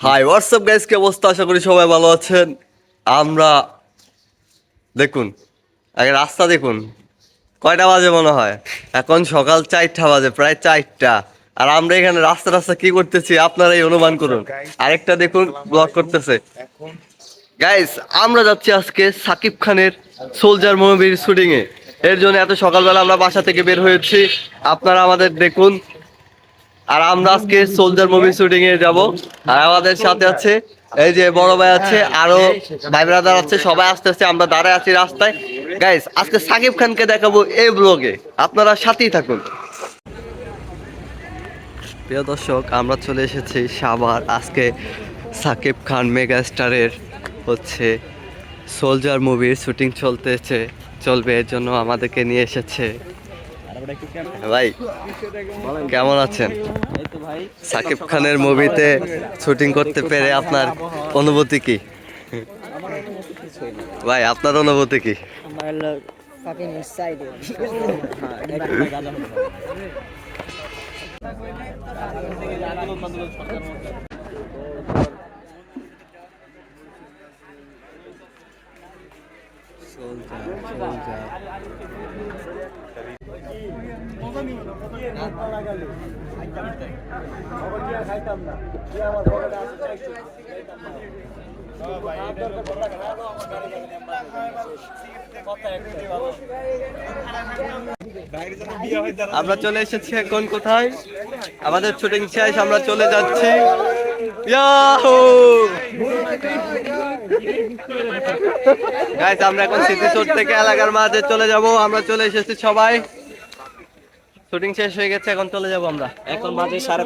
High WhatsApp guys কি অবস্থা? আশা করি সবাই ভালো আছেন। আমরা, দেখুন, আগে রাস্তা দেখুন। কয়টা বাজে মনে হয়? এখন সকাল চারটা বাজে, প্রায় চারটা। আর আমরা এখানে রাস্তা রাস্তা কি করতেছি, আপনারা এই অনুমান করুন। আরেকটা দেখুন ব্লক করতেছে। গাইস আমরা যাচ্ছি আজকে সাকিব খানের সোলজার মুভির শুটিংয়ে এর জন্য এত সকালবেলা আমরা বাসা থেকে বের হয়েছি। আপনারা আমাদের দেখুন আর আমরা আজকে সোলজার মুভি শুটিং এ যাব। আর আমাদের সাথে আছে, এই যে বড় ভাই আছে, আরও ভাই ব্রাদার আছে, সবাই আস্তে আস্তে আমরা দাঁড়ায় আছি রাস্তায়। গাইস আজকে সাকিব খানকে দেখাবো এই ব্লগে আপনারা সাথেই থাকুন। প্রিয় দর্শক, আমরা চলে এসেছি সাভার। আজকে সাকিব খান মেগা স্টারের হচ্ছে সোলজার মুভির শুটিং চলতেছে, চলবে, এর জন্য আমাদেরকে নিয়ে এসেছে ভাই, কেমন আছেন? সাকিব খানের মুভিতে শুটিং করতে পেরে আপনার অনুভূতি কি? ভাই, আপনার অনুভূতি কি? আমার চলে এসেছি এখন কোথায়? আমাদের শুটিং শেষ আমরা চলে যাচ্ছি। গাইস আমরা এখন স্মৃতিচোর থেকে এলাকার মাঝে চলে যাব। আমরা চলে এসেছি সবাই। শুটিং শেষ হয়ে গেছে, এখন চলে যাব আমরা। এখন মাঝে সাড়ে